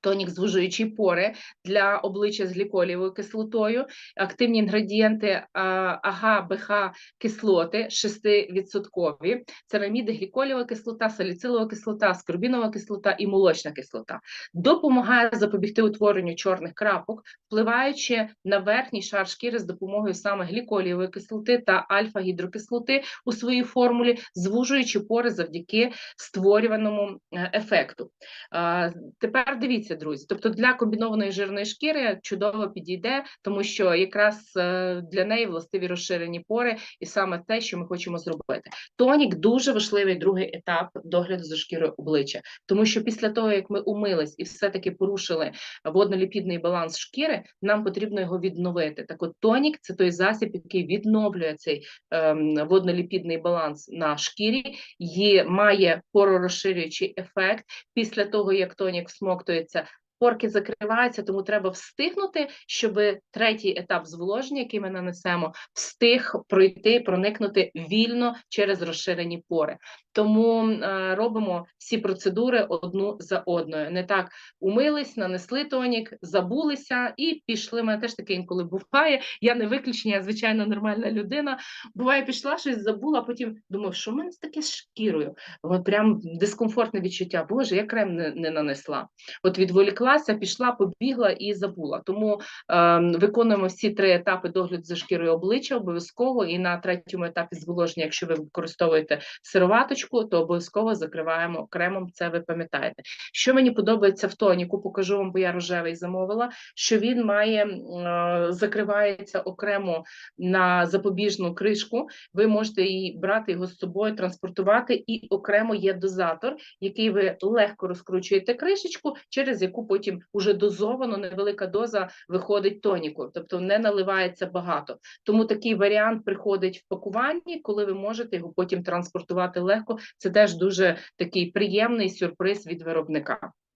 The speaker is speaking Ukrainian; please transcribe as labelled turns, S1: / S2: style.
S1: Тонік звужуючий пори для обличчя з гліколієвою кислотою, активні інгредієнти а, ага, БХ кислоти 6%, цераміди, гліколієва кислота, саліцилова кислота, скорбінова кислота і молочна кислота. Допомагає запобігти утворенню чорних крапок, впливаючи на верхній шар шкіри з допомогою саме гліколієвої кислоти та альфа-гідрокислоти у своїй формулі, звужуючи пори завдяки створюваному е, ефекту. Тепер дивіться, друзі. Тобто для комбінованої жирної шкіри чудово підійде, тому що якраз е, для неї властиві розширені пори, і саме те, що ми хочемо зробити. Тонік дуже важливий другий етап догляду за шкірою обличчя, тому що після того, як ми умились і все-таки порушили водноліпідний баланс шкіри, нам потрібно його відновити. Так, от тонік це той засіб, який відновлює цей ем, водноліпідний баланс на шкірі, і має поророзширюючий ефект після того, як тонік всмоктується. Порки закриваються, тому треба встигнути, щоб третій етап зволоження, який ми нанесемо, встиг пройти, проникнути вільно через розширені пори. Тому е, робимо всі процедури одну за одною. Не так умились, нанесли тонік, забулися і пішли. У Мене теж таке інколи буває. Я не виключення, я звичайно нормальна людина. Буває, пішла щось забула, потім думаю, що в мене таке з шкірою. От прям дискомфортне відчуття. Боже, я крем не, не нанесла. От відволіклася, пішла, побігла і забула. Тому е, виконуємо всі три етапи догляду за шкірою обличчя обов'язково. І на третьому етапі зволоження, якщо ви використовуєте сироваточку, то обов'язково закриваємо кремом. Це ви пам'ятаєте. Що мені подобається в тоніку, покажу вам, бо я рожевий замовила. Що він має е, закривається окремо на запобіжну кришку. Ви можете її брати його з собою, транспортувати, і окремо є дозатор, який ви легко розкручуєте кришечку, через яку потім уже дозовано невелика доза виходить тоніку, тобто не наливається багато. Тому такий варіант приходить в пакуванні, коли ви можете його потім транспортувати легко. Це теж дуже такий приємний сюрприз від виробника.